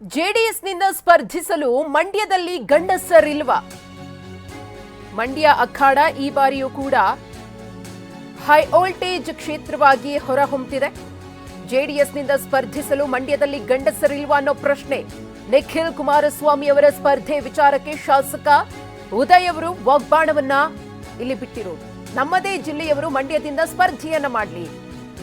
ಜೆಡಿಎಸ್ನಿಂದ ಸ್ಪರ್ಧಿಸಲು ಮಂಡ್ಯದಲ್ಲಿ ಗಂಡಸರಿಲ್ವ? ಮಂಡ್ಯ ಅಖಾಡ ಈ ಬಾರಿಯೂ ಕೂಡ ಹೈ ವೋಲ್ಟೇಜ್ ಕ್ಷೇತ್ರವಾಗಿ ಹೊರಹೊಮ್ಮುತ್ತಿದೆ ಜೆಡಿಎಸ್ನಿಂದ ಸ್ಪರ್ಧಿಸಲು ಮಂಡ್ಯದಲ್ಲಿ ಗಂಡಸರಿಲ್ವಾ ಅನ್ನೋ ಪ್ರಶ್ನೆ. ನಿಖಿಲ್ ಕುಮಾರಸ್ವಾಮಿ ಅವರ ಸ್ಪರ್ಧೆ ವಿಚಾರಕ್ಕೆ ಶಾಸಕ ಉದಯ್ ಅವರು ವಾಗ್ಬಾಣವನ್ನ ಇಲ್ಲಿ ಬಿಟ್ಟಿರು ನಮ್ಮದೇ ಜಿಲ್ಲೆಯವರು ಮಂಡ್ಯದಿಂದ ಸ್ಪರ್ಧೆಯನ್ನ ಮಾಡಲಿ.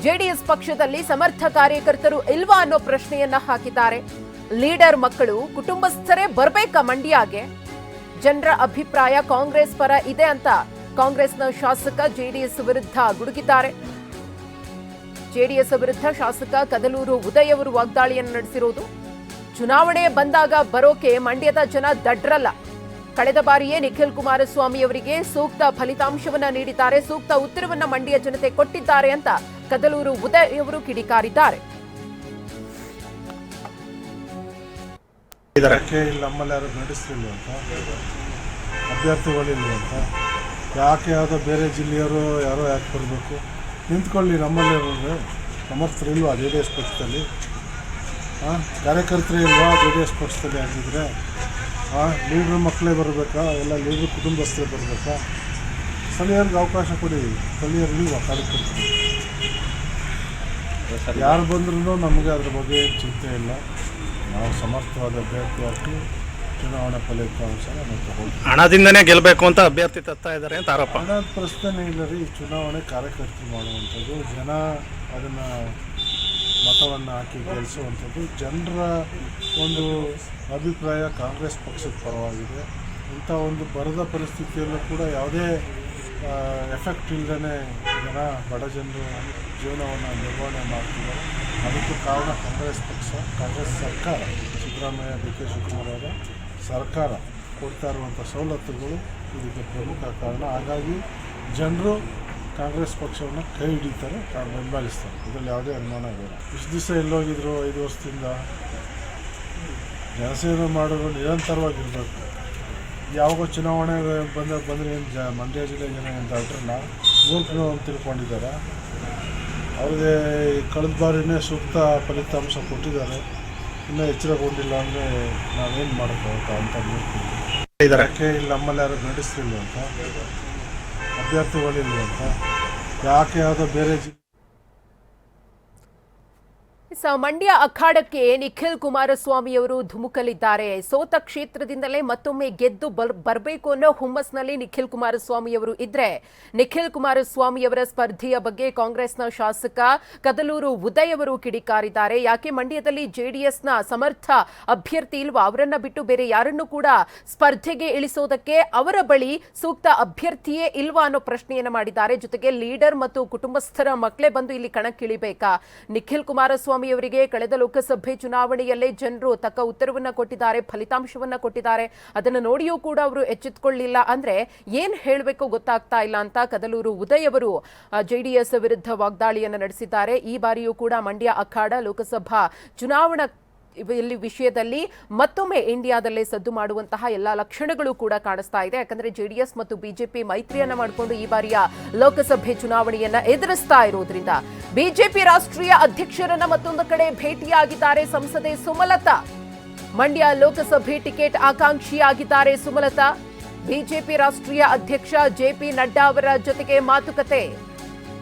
ಜೆಡಿಎಸ್ ಪಕ್ಷದಲ್ಲಿ ಸಮರ್ಥ ಕಾರ್ಯಕರ್ತರು ಇಲ್ವಾ ಅನ್ನೋ ಪ್ರಶ್ನೆಯನ್ನ ಹಾಕಿದ್ದಾರೆ. ಲೀಡರ್ ಮಕ್ಕಳು ಕುಟುಂಬಸ್ಥರೇ ಬರಬೇಕಾ ಮಂಡ್ಯಾಗೆ? ಜನರ ಅಭಿಪ್ರಾಯ ಕಾಂಗ್ರೆಸ್ ಪರ ಇದೆ ಅಂತ ಕಾಂಗ್ರೆಸ್ನ ಶಾಸಕ ಜೆಡಿಎಸ್ ವಿರುದ್ಧ ಗುಡುಗಿದ್ದಾರೆ. ಜೆಡಿಎಸ್ ವಿರುದ್ಧ ಶಾಸಕ ಕದಲೂರು ಉದಯ್ ಅವರು ವಾಗ್ದಾಳಿಯನ್ನು ನಡೆಸಿರೋದು. ಚುನಾವಣೆ ಬಂದಾಗ ಬರೋಕೆ ಮಂಡ್ಯದ ಜನ ದಡ್ರಲ್ಲ. ಕಳೆದ ಬಾರಿಯೇ ನಿಖಿಲ್ ಕುಮಾರಸ್ವಾಮಿ ಅವರಿಗೆ ಸೂಕ್ತ ಫಲಿತಾಂಶವನ್ನ ನೀಡಿದ್ದಾರೆ. ಸೂಕ್ತ ಉತ್ತರವನ್ನ ಮಂಡ್ಯ ಜನತೆ ಕೊಟ್ಟಿದ್ದಾರೆ ಅಂತ ಕದಲೂರು ಉದಯ್ ಅವರು ಕಿಡಿಕಾರಿದ್ದಾರೆ. ಯಾಕೆ ಇಲ್ಲಿ, ನಮ್ಮಲ್ಲಿ ಯಾರು ಅಂತ? ಅಭ್ಯರ್ಥಿಗಳಿಲ್ಲ ಅಂತ? ಯಾಕೆ ಯಾವುದೋ ಬೇರೆ ಜಿಲ್ಲೆಯವರು ಯಾರೋ ಯಾಕೆ ಬರಬೇಕು? ನಿಂತ್ಕೊಳ್ಳಿ, ನಮ್ಮಲ್ಲಿ ಸಮರ್ಥರು ಇಲ್ವಾ ಜೆ ಡಿ ಎಸ್ ಪಕ್ಷದಲ್ಲಿ? ಹಾಂ ಕಾರ್ಯಕರ್ತರು ಇಲ್ವಾ ಜೆ ಡಿ ಎಸ್ ಪಕ್ಷದಲ್ಲಿ ಹಾಂ ಲೀಡ್ರ್ ಮಕ್ಕಳೇ ಬರಬೇಕಾ? ಎಲ್ಲ ಲೀಡ್ರ್ ಕುಟುಂಬಸ್ಥರೇ ಬರಬೇಕಾ? ಸ್ಥಳೀಯರಿಗೆ ಅವಕಾಶ ಕೊಡಿ. ಸ್ಥಳೀಯರು ಇಲ್ವಾ ಕಾರ್ಯಕರ್ತರು? ಯಾರು ಬಂದ್ರೂ ನಮಗೆ ಅದ್ರ ಬಗ್ಗೆ ಚಿಂತೆ ಇಲ್ಲ. ನಾವು ಸಮರ್ಥವಾದ ಅಭ್ಯರ್ಥಿಯಾಗಿ ಚುನಾವಣಾ ಫಲಿತಾಂಶ ನಾವು ತಗೊಳ್ತೀವಿ ಹಣದಿಂದನೇ ಗೆಲ್ಲಬೇಕು ಅಂತ ಅಭ್ಯರ್ಥಿ ತತ್ತಾ ಇದ್ದಾರೆ ಅಂತ ಆರೋಪ. ಹಣದ ಪ್ರಶ್ನೆ ಇಲ್ಲ ರೀ ಚುನಾವಣೆ ಕಾರ್ಯಕರ್ತರು ಮಾಡುವಂಥದ್ದು ಜನ ಅದನ್ನು ಮತವನ್ನು ಹಾಕಿ ಗೆಲ್ಲಿಸುವಂಥದ್ದು ಜನರ ಒಂದು ಅಭಿಪ್ರಾಯ ಕಾಂಗ್ರೆಸ್ ಪಕ್ಷದ ಪರವಾಗಿದೆ. ಇಂಥ ಒಂದು ಬರದ ಪರಿಸ್ಥಿತಿಯಲ್ಲೂ ಕೂಡ ಯಾವುದೇ ಎಫೆಕ್ಟ್ ಇಲ್ಲದೇ ಜನ ಬಡ ಜನರು ಜೀವನವನ್ನು ನಿರ್ವಹಣೆ ಮಾಡ್ತಿದ್ದಾರೆ. ಅದಕ್ಕೆ ಕಾರಣ ಕಾಂಗ್ರೆಸ್ ಪಕ್ಷ, ಕಾಂಗ್ರೆಸ್ ಸರ್ಕಾರ, ಸಿದ್ದರಾಮಯ್ಯ ಡಿ ಕೆ ಶಿವಕುಮಾರ್ ಅವರ ಸರ್ಕಾರ ಕೊಡ್ತಾ ಇರುವಂಥ ಸವಲತ್ತುಗಳು ಇದಕ್ಕೆ ಪ್ರಮುಖ ಕಾರಣ. ಹಾಗಾಗಿ ಜನರು ಕಾಂಗ್ರೆಸ್ ಪಕ್ಷವನ್ನು ಕೈ ಹಿಡಿತಾರೆ ಬೆಂಬಲಿಸ್ತಾರೆ. ಇದರಲ್ಲಿ ಯಾವುದೇ ಅನುಮಾನ ಇಲ್ಲ ಇಷ್ಟು ದಿವಸ ಎಲ್ಲೋಗಿದ್ರು, ಐದು ವರ್ಷದಿಂದ ಜನಸೇವೆ ಮಾಡೋದು ನಿರಂತರವಾಗಿರಬೇಕು. ಯಾವಾಗ ಚುನಾವಣೆ ಬಂದ ಬಂದರೆ ಏನು ಜ, ಮಂಡ್ಯ ಜಿಲ್ಲೆ ಜನ ಏನು ದಾಟ್ರನ್ನ ಮೂರ್ಖರು ಅಂತ ತಿಳ್ಕೊಂಡಿದ್ದಾರೆ. ಅವ್ರಿಗೆ ಕಳೆದ ಬಾರಿನೇ ಸೂಕ್ತ ಫಲಿತಾಂಶ ಕೊಟ್ಟಿದ್ದಾರೆ. ಇನ್ನೂ ಎಚ್ಚರಗೊಂಡಿಲ್ಲ ಅಂದರೆ ನಾವೇನು ಮಾಡೋಕ್ಕಾಗುತ್ತಾ ಅಂತ ನೋಡ್ತೀವಿ ಯಾಕೆ ಇಲ್ಲಿ ನಮ್ಮಲ್ಲಿ ಯಾರು ನಡೆಸ್ತಿಲ್ಲ ಅಂತ, ಅಭ್ಯರ್ಥಿಗಳಿಲ್ಲ ಅಂತ, ಯಾಕೆ ಯಾವುದೋ ಬೇರೆ ಮಂಡ್ಯ ಅಖಾಡಕ್ಕೆ ನಿಖಿಲ್ ಕುಮಾರಸ್ವಾಮಿ ಅವರು ಧುಮುಕಲಿದ್ದಾರೆ. ಸೋತ ಕ್ಷೇತ್ರದಿಂದಲೇ ಮತ್ತೊಮ್ಮೆ ಗೆದ್ದು ಬರ್, ಬರಬೇಕು ಅನ್ನೋ ಹುಮ್ಮಸ್ನಲ್ಲಿ ನಿಖಿಲ್ ಕುಮಾರಸ್ವಾಮಿ ಅವರು ಇದ್ರೆ, ನಿಖಿಲ್ ಕುಮಾರಸ್ವಾಮಿ ಅವರ ಸ್ಪರ್ಧೆಯ ಬಗ್ಗೆ ಕಾಂಗ್ರೆಸ್ನ ಶಾಸಕ ಕದಲೂರು ಉದಯ್ ಅವರು ಕಿಡಿಕಾರಿದ್ದಾರೆ. ಯಾಕೆ ಮಂಡ್ಯದಲ್ಲಿ ಜೆಡಿಎಸ್ನ ಸಮರ್ಥ ಅಭ್ಯರ್ಥಿ ಇಲ್ವಾ? ಅವರನ್ನ ಬಿಟ್ಟು ಬೇರೆ ಯಾರನ್ನು ಕೂಡ ಸ್ಪರ್ಧೆಗೆ ಇಳಿಸೋದಕ್ಕೆ ಅವರ ಬಳಿ ಸೂಕ್ತ ಅಭ್ಯರ್ಥಿಯೇ ಇಲ್ವಾ ಅನ್ನೋ ಪ್ರಶ್ನೆಯನ್ನ ಮಾಡಿದ್ದಾರೆ. ಜೊತೆಗೆ ಲೀಡರ್ ಮತ್ತು ಕುಟುಂಬಸ್ಥರ ಮಕ್ಕಳೇ ಬಂದು ಇಲ್ಲಿ ಕಣಕ್ಕಿಳಿಬೇಕಾ? ನಿಖಿಲ್ ಕುಮಾರಸ್ವಾಮಿ ಅವರಿಗೆ ಕಳೆದ ಲೋಕಸಭೆ ಚುನಾವಣೆಯಲ್ಲೇ ಜನರು ತಕ್ಕ ಉತ್ತರವನ್ನ ಕೊಟ್ಟಿದ್ದಾರೆ, ಫಲಿತಾಂಶವನ್ನ ಕೊಟ್ಟಿದ್ದಾರೆ. ಅದನ್ನು ನೋಡಿಯೂ ಕೂಡ ಅವರು ಎಚ್ಚೆತ್ತುಕೊಳ್ಳಿಲ್ಲ ಅಂದ್ರೆ ಏನ್ ಹೇಳಬೇಕು ಗೊತ್ತಾಗ್ತಾ ಇಲ್ಲ ಅಂತ ಕದಲೂರು ಉದಯ್ ಅವರು ಜೆಡಿಎಸ್ ವಿರುದ್ಧ ವಾಗ್ದಾಳಿಯನ್ನ ನಡೆಸಿದ್ದಾರೆ. ಈ ಬಾರಿಯೂ ಕೂಡ ಮಂಡ್ಯ ಅಖಾಡ ಲೋಕಸಭಾ ಚುನಾವಣಾ ಇಲ್ಲಿ ವಿಷಯದಲ್ಲಿ ಮತ್ತೊಮ್ಮೆ ಇಂಡಿಯಾದಲ್ಲೇ ಸದ್ದು ಮಾಡುವಂತಹ ಎಲ್ಲಾ ಲಕ್ಷಣಗಳು ಕೂಡ ಕಾಣಿಸ್ತಾ ಇದೆ. ಯಾಕಂದ್ರೆ ಜೆಡಿಎಸ್ ಮತ್ತು ಬಿಜೆಪಿ ಮೈತ್ರಿಯನ್ನ ಮಾಡಿಕೊಂಡು ಈ ಬಾರಿಯ ಲೋಕಸಭೆ ಚುನಾವಣೆಯನ್ನ ಎದುರಿಸ್ತಾ ಇರುವುದರಿಂದ ಬಿಜೆಪಿ ರಾಷ್ಟ್ರೀಯ ಅಧ್ಯಕ್ಷರನ್ನ ಮತ್ತೊಂದು ಕಡೆ ಭೇಟಿಯಾಗಿದ್ದಾರೆ ಸಂಸದೆ ಸುಮಲತಾ. ಮಂಡ್ಯ ಲೋಕಸಭೆ ಟಿಕೆಟ್ ಆಕಾಂಕ್ಷಿಯಾಗಿದ್ದಾರೆ ಸುಮಲತಾ. ಬಿಜೆಪಿ ರಾಷ್ಟ್ರೀಯ ಅಧ್ಯಕ್ಷ ಜೆಪಿ ನಡ್ಡಾ ಅವರ ಜೊತೆಗೆ ಮಾತುಕತೆ.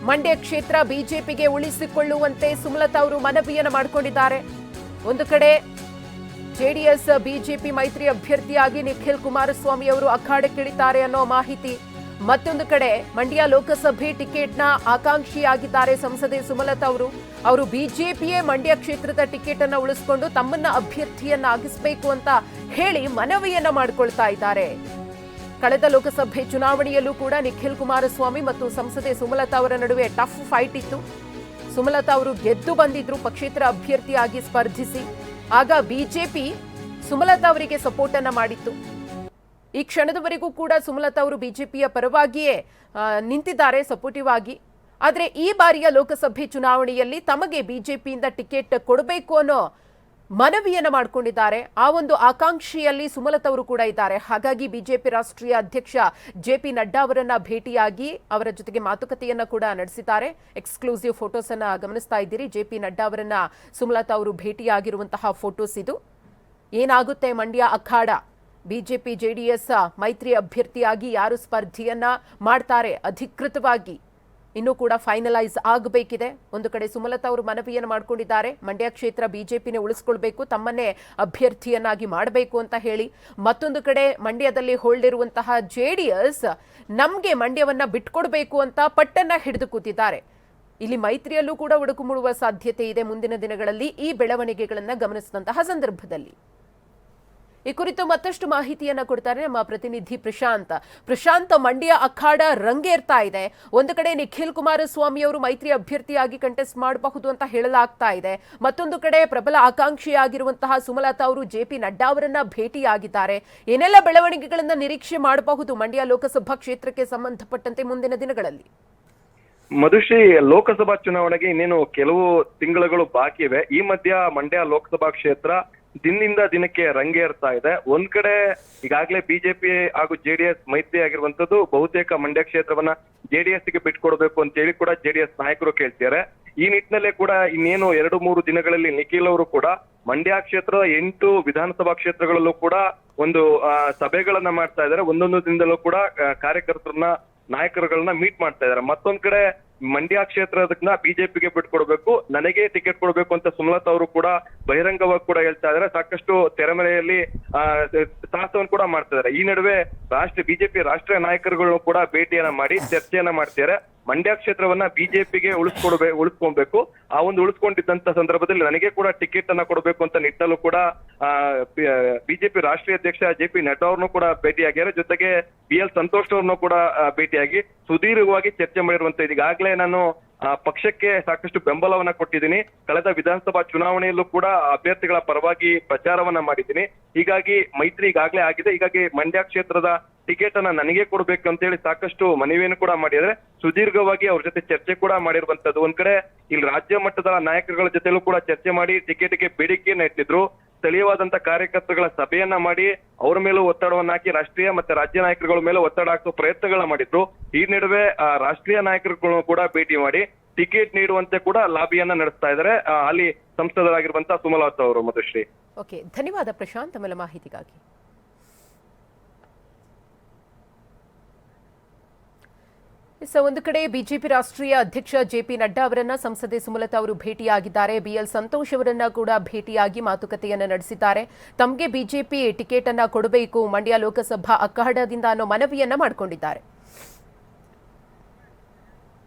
ಮಂಡ್ಯ ಕ್ಷೇತ್ರ ಬಿಜೆಪಿಗೆ ಉಳಿಸಿಕೊಳ್ಳುವಂತೆ ಸುಮಲತಾ ಅವರು ಮನವಿಯನ್ನು ಮಾಡಿಕೊಂಡಿದ್ದಾರೆ. ಒಂದು ಕಡೆ ಜೆಡಿಎಸ್, ಬಿಜೆಪಿ ಮೈತ್ರಿ ಅಭ್ಯರ್ಥಿಯಾಗಿ ನಿಖಿಲ್ ಕುಮಾರಸ್ವಾಮಿ ಅವರು ಅಖಾಡಕ್ಕಿಳಿತಾರೆ ಅನ್ನೋ ಮಾಹಿತಿ. ಮತ್ತೊಂದು ಕಡೆ ಮಂಡ್ಯ ಲೋಕಸಭೆ ಟಿಕೆಟ್ನ ಆಕಾಂಕ್ಷಿಯಾಗಿದ್ದಾರೆ ಸಂಸದೆ ಸುಮಲತಾ ಅವರು. ಅವರು ಬಿಜೆಪಿಯೇ ಮಂಡ್ಯ ಕ್ಷೇತ್ರದ ಟಿಕೆಟ್ ಅನ್ನು ಉಳಿಸಿಕೊಂಡು ತಮ್ಮನ್ನ ಅಭ್ಯರ್ಥಿಯನ್ನಾಗಿಸಬೇಕು ಅಂತ ಹೇಳಿ ಮನವಿಯನ್ನ ಮಾಡಿಕೊಳ್ತಾ ಇದ್ದಾರೆ. ಕಳೆದ ಲೋಕಸಭೆ ಚುನಾವಣೆಯಲ್ಲೂ ಕೂಡ ನಿಖಿಲ್ ಕುಮಾರಸ್ವಾಮಿ ಮತ್ತು ಸಂಸದೆ ಸುಮಲತಾ ಅವರ ನಡುವೆ ಟಫ್ ಫೈಟ್ ಇತ್ತು. ಸುಮಲತಾ ಅವರು ಗೆದ್ದು ಬಂದಿದ್ರು ಪಕ್ಷೇತರ ಅಭ್ಯರ್ಥಿಯಾಗಿ ಸ್ಪರ್ಧಿಸಿ. ಆಗ ಬಿಜೆಪಿ ಸುಮಲತಾ ಅವರಿಗೆ ಸಪೋರ್ಟ್ ಅನ್ನ ಮಾಡಿತ್ತು. ಈ ಕ್ಷಣದವರೆಗೂ ಕೂಡ ಸುಮಲತಾ ಅವರು ಬಿಜೆಪಿಯ ಪರವಾಗಿಯೇ ನಿಂತಿದ್ದಾರೆ ಸಪೋರ್ಟಿವ್ ಆಗಿ. ಆದರೆ ಈ ಬಾರಿಯ ಲೋಕಸಭೆ ಚುನಾವಣೆಯಲ್ಲಿ ತಮಗೆ ಬಿಜೆಪಿಯಿಂದ ಟಿಕೆಟ್ ಕೊಡಬೇಕು ಅನ್ನೋ ಮನವಿಯನ್ನು ಮಾಡಿಕೊಂಡಿದ್ದಾರೆ. ಆ ಒಂದು ಆಕಾಂಕ್ಷೆಯಲ್ಲಿ ಸುಮಲತಾ ಅವರು ಕೂಡ ಇದ್ದಾರೆ. ಹಾಗಾಗಿ ಬಿಜೆಪಿ ರಾಷ್ಟ್ರೀಯ ಅಧ್ಯಕ್ಷ ಜೆ ಪಿ ನಡ್ಡಾ ಅವರನ್ನ ಭೇಟಿಯಾಗಿ ಅವರ ಜೊತೆಗೆ ಮಾತುಕತೆಯನ್ನ ಕೂಡ ನಡೆಸಿದ್ದಾರೆ. ಎಕ್ಸ್ಕ್ಲೂಸಿವ್ ಫೋಟೋಸ್ ಅನ್ನ ಗಮನಿಸ್ತಾ ಇದ್ದೀರಿ. ಜೆ ಪಿ ನಡ್ಡಾ ಅವರನ್ನ ಸುಮಲತಾ ಅವರು ಭೇಟಿಯಾಗಿರುವಂತಹ ಫೋಟೋಸ್ ಇದು. ಏನಾಗುತ್ತೆ ಮಂಡ್ಯ ಅಖಾಡ? ಬಿಜೆಪಿ ಜೆಡಿಎಸ್ ಮೈತ್ರಿ ಅಭ್ಯರ್ಥಿಯಾಗಿ ಯಾರು ಸ್ಪರ್ಧೆಯನ್ನ ಮಾಡ್ತಾರೆ? ಅಧಿಕೃತವಾಗಿ ಇನ್ನೂ ಕೂಡ ಫೈನಲೈಸ್ ಆಗಬೇಕಿದೆ. ಒಂದು ಕಡೆ ಸುಮಲತಾ ಅವರು ಮನವಿಯನ್ನು ಮಾಡಿಕೊಂಡಿದ್ದಾರೆ. ಮಂಡ್ಯ ಕ್ಷೇತ್ರ ಬಿಜೆಪಿನೇ ಉಳಿಸ್ಕೊಳ್ಬೇಕು, ತಮ್ಮನ್ನೇ ಅಭ್ಯರ್ಥಿಯನ್ನಾಗಿ ಮಾಡಬೇಕು ಅಂತ ಹೇಳಿ. ಮತ್ತೊಂದು ಕಡೆ ಮಂಡ್ಯದಲ್ಲಿ ಹೊಳ್ಳಿರುವಂತಹ ಜೆಡಿಎಸ್ ನಮಗೆ ಮಂಡ್ಯವನ್ನ ಬಿಟ್ಕೊಡ್ಬೇಕು ಅಂತ ಪಟ್ಟನ್ನ ಹಿಡಿದು ಕೂತಿದ್ದಾರೆ. ಇಲ್ಲಿ ಮೈತ್ರಿಯಲ್ಲೂ ಕೂಡ ಒಡಕು ಮೂಡುವ ಸಾಧ್ಯತೆ ಇದೆ ಮುಂದಿನ ದಿನಗಳಲ್ಲಿ ಈ ಬೆಳವಣಿಗೆಗಳನ್ನು ಗಮನಿಸಿದಂತಹ ಸಂದರ್ಭದಲ್ಲಿ. ಈ ಕುರಿತು ಮತ್ತಷ್ಟು ಮಾಹಿತಿಯನ್ನ ಕೊಡ್ತಾರೆ ನಮ್ಮ ಪ್ರತಿನಿಧಿ ಪ್ರಶಾಂತ್. ಪ್ರಶಾಂತ್, ಮಂಡ್ಯ ಅಖಾಡ ರಂಗೇರ್ತಾ ಇದೆ. ಒಂದು ಕಡೆ ನಿಖಿಲ್ ಕುಮಾರಸ್ವಾಮಿ ಅವರು ಮೈತ್ರಿ ಅಭ್ಯರ್ಥಿಯಾಗಿ ಕಂಟೆಸ್ಟ್ ಮಾಡಬಹುದು ಅಂತ ಹೇಳಲಾಗ್ತಾ ಇದೆ. ಮತ್ತೊಂದು ಕಡೆ ಪ್ರಬಲ ಆಕಾಂಕ್ಷಿಯಾಗಿರುವಂತಹ ಸುಮಲತಾ ಅವರು ಜೆ ಪಿ ನಡ್ಡಾ ಅವರನ್ನ ಭೇಟಿಯಾಗಿದ್ದಾರೆ. ಏನೆಲ್ಲ ಬೆಳವಣಿಗೆಗಳನ್ನ ನಿರೀಕ್ಷೆ ಮಾಡಬಹುದು ಮಂಡ್ಯ ಲೋಕಸಭಾ ಕ್ಷೇತ್ರಕ್ಕೆ ಸಂಬಂಧಪಟ್ಟಂತೆ ಮುಂದಿನ ದಿನಗಳಲ್ಲಿ? ಮಧುಶ್ರೀ, ಲೋಕಸಭಾ ಚುನಾವಣೆಗೆ ಇನ್ನೇನು ಕೆಲವು ತಿಂಗಳುಗಳು ಬಾಕಿ ಇವೆ ಈ ಮಧ್ಯ ಮಂಡ್ಯ ಲೋಕಸಭಾ ಕ್ಷೇತ್ರ ದಿನದಿಂದ ದಿನಕ್ಕೆ ರಂಗೇರ್ತಾ ಇದೆ. ಒಂದ್ ಕಡೆ ಈಗಾಗಲೇ ಬಿಜೆಪಿ ಹಾಗೂ ಜೆಡಿಎಸ್ ಮೈತ್ರಿ ಆಗಿರುವಂತದ್ದು ಬಹುತೇಕ ಮಂಡ್ಯ ಕ್ಷೇತ್ರವನ್ನ ಜೆಡಿಎಸ್ಗೆ ಬಿಟ್ಕೊಡ್ಬೇಕು ಅಂತ ಹೇಳಿ ಕೂಡ ಜೆಡಿಎಸ್ ನಾಯಕರು ಕೇಳ್ತಿದ್ದಾರೆ. ಈ ನಿಟ್ಟಿನಲ್ಲೇ ಕೂಡ ಇನ್ನೇನು ಎರಡು ಮೂರು ದಿನಗಳಲ್ಲಿ ನಿಖಿಲ್ ಅವರು ಕೂಡ ಮಂಡ್ಯ ಕ್ಷೇತ್ರದ ಎಂಟು ವಿಧಾನಸಭಾ ಕ್ಷೇತ್ರಗಳಲ್ಲೂ ಕೂಡ ಒಂದು ಸಭೆಗಳನ್ನ ಮಾಡ್ತಾ ಇದ್ದಾರೆ. ಒಂದೊಂದು ದಿನದಲ್ಲೂ ಕೂಡ ಕಾರ್ಯಕರ್ತರನ್ನ, ನಾಯಕರುಗಳನ್ನ ಮೀಟ್ ಮಾಡ್ತಾ ಇದ್ದಾರೆ. ಮತ್ತೊಂದ್ ಕಡೆ ಮಂಡ್ಯ ಕ್ಷೇತ್ರದನ್ನ ಬಿಜೆಪಿಗೆ ಬಿಟ್ಕೊಡ್ಬೇಕು ನನಗೆ ಟಿಕೆಟ್ ಕೊಡ್ಬೇಕು ಅಂತ ಸುಮಲತಾ ಅವರು ಕೂಡ ಬಹಿರಂಗವಾಗಿ ಕೂಡ ಹೇಳ್ತಾ ಇದಾರೆ. ಸಾಕಷ್ಟು ತೆರೆಮರೆಯಲ್ಲಿ ಆ, ಸಾಹಸವನ್ನು ಕೂಡ ಮಾಡ್ತಾ ಇದ್ದಾರೆ ಈ ನಡುವೆ ರಾಷ್ಟ್ರ ಬಿಜೆಪಿ ರಾಷ್ಟ್ರೀಯ ನಾಯಕರುಗಳನ್ನು ಕೂಡ ಭೇಟಿಯನ್ನ ಮಾಡಿ ಚರ್ಚೆಯನ್ನ ಮಾಡ್ತಿದ್ದಾರೆ ಮಂಡ್ಯ ಕ್ಷೇತ್ರವನ್ನ ಬಿಜೆಪಿಗೆ ಉಳಿಸ್ಕೊಡ್ಬೇಕು ಉಳಿಸ್ಕೊಬೇಕು. ಆ ಒಂದು ಉಳಿಸ್ಕೊಂಡಿದ್ದಂತ ಸಂದರ್ಭದಲ್ಲಿ ನನಗೆ ಕೂಡ ಟಿಕೆಟ್ ಅನ್ನ ಕೊಡಬೇಕು ಅಂತ ನಿಟ್ಟಲ್ಲೂ ಕೂಡ ಬಿಜೆಪಿ ರಾಷ್ಟ್ರೀಯ ಅಧ್ಯಕ್ಷ ಜೆ ಪಿ ನಡ್ಡಾ ಅವ್ರನ್ನು ಕೂಡ ಭೇಟಿಯಾಗ್ಯಾರ. ಜೊತೆಗೆ ಬಿ ಎಲ್ ಸಂತೋಷ್ ಅವ್ರನ್ನು ಕೂಡ ಭೇಟಿಯಾಗಿ ಸುದೀರ್ಘವಾಗಿ ಚರ್ಚೆ ಮಾಡಿರುವಂತ ಈಗಾಗಲೇ ನಾನು ಪಕ್ಷಕ್ಕೆ ಸಾಕಷ್ಟು ಬೆಂಬಲವನ್ನ ಕೊಟ್ಟಿದ್ದೀನಿ. ಕಳೆದ ವಿಧಾನಸಭಾ ಚುನಾವಣೆಯಲ್ಲೂ ಕೂಡ ಅಭ್ಯರ್ಥಿಗಳ ಪರವಾಗಿ ಪ್ರಚಾರವನ್ನ ಮಾಡಿದ್ದೀನಿ. ಹೀಗಾಗಿ ಮೈತ್ರಿ ಈಗಾಗಲೇ ಆಗಿದೆ. ಹೀಗಾಗಿ ಮಂಡ್ಯ ಕ್ಷೇತ್ರದ ಟಿಕೆಟ್ ಅನ್ನ ನನಗೆ ಕೊಡ್ಬೇಕು ಅಂತ ಹೇಳಿ ಸಾಕಷ್ಟು ಮನವಿಯನ್ನು ಕೂಡ ಮಾಡಿದ್ರೆ ಸುದೀರ್ಘವಾಗಿ ಅವ್ರ ಜೊತೆ ಚರ್ಚೆ ಕೂಡ ಮಾಡಿರುವಂತದ್ದು. ಒಂದ್ ಕಡೆ ಇಲ್ಲಿ ರಾಜ್ಯ ಮಟ್ಟದ ನಾಯಕರುಗಳ ಜೊತೆಲೂ ಕೂಡ ಚರ್ಚೆ ಮಾಡಿ ಟಿಕೆಟ್ಗೆ ಬೇಡಿಕೆಯನ್ನ ಇಟ್ಟಿದ್ರು. ಸ್ಥಳೀಯವಾದಂತ ಕಾರ್ಯಕರ್ತರುಗಳ ಸಭೆಯನ್ನ ಮಾಡಿ ಅವರ ಮೇಲೂ ಒತ್ತಡವನ್ನ ಹಾಕಿ ರಾಷ್ಟ್ರೀಯ ಮತ್ತೆ ರಾಜ್ಯ ನಾಯಕರುಗಳ ಮೇಲೆ ಒತ್ತಡ ಹಾಕುವ ಪ್ರಯತ್ನಗಳನ್ನ ಮಾಡಿದ್ರು. ಈ ನಡುವೆ ಆ, ರಾಷ್ಟ್ರೀಯ ನಾಯಕರುಗಳನ್ನು ಕೂಡ ಭೇಟಿ ಮಾಡಿ ಟಿಕೆಟ್ ನೀಡುವಂತೆ ಕೂಡ ಲಾಬಿಯನ್ನ ನಡೆಸ್ತಾ ಇದ್ದಾರೆ ಅಲ್ಲಿ ಸಂಸದರಾಗಿರುವಂತಹ ಸುಮಲತಾ ಅವರು ಮಧುಶ್ರೀ. ಓಕೆ ಧನ್ಯವಾದ ಪ್ರಶಾಂತ್. ಮೇಲೆ ಮಾಹಿತಿಗಾಗಿ. ಸೊ ಒಂದು ಕಡೆ ಬಿಜೆಪಿ ರಾಷ್ಟ್ರೀಯ ಅಧ್ಯಕ್ಷ ಜೆಪಿ ನಡ್ಡಾ ಅವರನ್ನ ಸಂಸದೆ ಸುಮಲತಾ ಅವರು ಭೇಟಿಯಾಗಿದ್ದಾರೆ. ಬಿಎಲ್ ಸಂತೋಷ್ ಅವರನ್ನ ಕೂಡ ಭೇಟಿಯಾಗಿ ಮಾತುಕತೆಯನ್ನ ನಡೆಸಿದ್ದಾರೆ. ತಮಗೆ ಬಿಜೆಪಿ ಟಿಕೆಟ್ ಅನ್ನ ಕೊಡಬೇಕು, ಮಂಡ್ಯ ಲೋಕಸಭಾ ಅಖಾಡದಿಂದ ಅನ್ನೋ ಮನವಿಯನ್ನ ಮಾಡಿಕೊಂಡಿದ್ದಾರೆ.